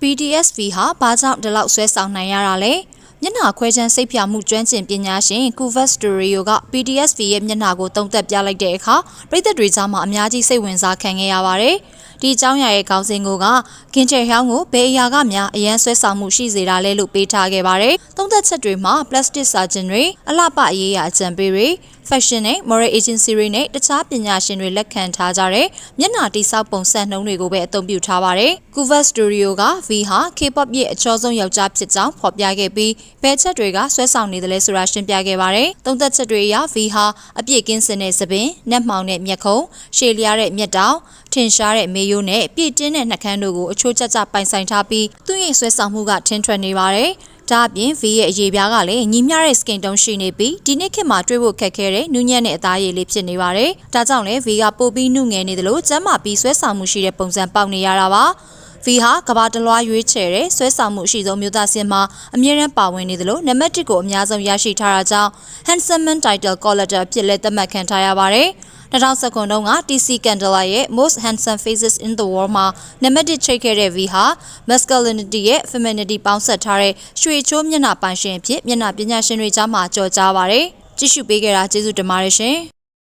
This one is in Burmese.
PTSD ဟာဘာကြောင့်ဒီလောက်ဆွဲဆောင်နိုင်ရတာလဲမျက်နှာခွဲချမ်းစိတ်ဖြာမှုကျွမ်းကျင်ပညာရှင် Kuvas Studio က PTSD ရဲ့မျက်နှာကိုတုံ့သက်ပြလိုက်တဲ့အခါပြည်သက်တွေကြားမှာအများကြီးစိတ်ဝင်စားခံခဲ့ရပါတယ် ဒီအကြောင်းအရာရဲ့ခေါင်းစဉ်ကိုကကင်ချယ်ဟောင်းကိုဘယ်အရာကများအရန်ဆွဲဆောင်မှုရှိစေတာလဲလို့ပေးထားခဲ့ပါတယ်တုံ့သက်ချက်တွေမှာ plastic surgeon တွေအလှပရေးရာအကြံပေးတွေ fashion နဲ့ moral agency တွေနဲ့တခြားပညာရှင်တွေလက်ခံထားကြတဲ့မျက်နှာတိစောက်ပုံစံနှုံးတွေကိုပဲအသုံးပြုထားပါတယ်။ Kuva Studio က V ဟာ K-pop ရဲ့အချောဆုံးယောက်ျားဖြစ်ကြောင်းဖော်ပြခဲ့ပြီးဘယ်ချက်တွေကဆွဲဆောင်နေတယ်လဲဆိုတာရှင်းပြခဲ့ပါတယ်။သုံးသက်ချက်တွေအရ V ဟာအပြည့်ကင်းစင်တဲ့သပင်၊နက်မှောင်တဲ့မျက်ခုံး၊ရှည်လျားတဲ့မျက်တောင်ထင်ရှားတဲ့မေယိုးနဲ့ပြည့်တင်းတဲ့နှာခမ်းတို့ကိုအချိုးကျကျပိုင်ဆိုင်ထားပြီးသူ့ရဲ့ဆွဲဆောင်မှုကထင်းထွက်နေပါတယ်။ဒါအပြင် V ရဲ့အရေးပြားကလည်းညီမျှတဲ့ skin tone ရှိနေပြီးဒီနေ့ခေတ်မှာတွေ့ဖို့ခက်ခဲတဲ့နူးညံ့တဲ့အသားရည်လေးဖြစ်နေပါတယ်။ဒါကြောင့်လည်း V ကပိုပြီးနုငယ်နေတယ်လို့ကျမ်းမာပြီးဆွဲဆောင်မှုရှိတဲ့ပုံစံပေါက်နေရတာပါ။ V ဟာကဘာတလွားရွေးချယ်တဲ့ဆွဲဆောင်မှုအရှိဆုံးမျိုးသားစင်မှာအမြဲတမ်းပါဝင်နေတယ်လို့နံပါတ်1ကိုအများဆုံးရရှိထားတာကြောင့် Handsome Man Title Collector အဖြစ်လည်းသတ်မှတ်ခံထားရပါတယ်။ 2019ခုတုန်းက TC Candela ရဲ့ Most Handsome Faces in the World မှာနံပါတ်1ချိတ်ခဲ့တဲ့ V ဟာ masculinity ရဲ့ femininity ပေါင်းစပ်ထားတဲ့ရွှေချိုးမျက်နှာပိုင်ရှင်အဖြစ်မျက်နှာပညာရှင်တွေကြားမှာကြော်ကြားပါတယ်။ကြည့်ရှုပေးကြတာကျေးဇူးတင်ပါတယ်ရှင်။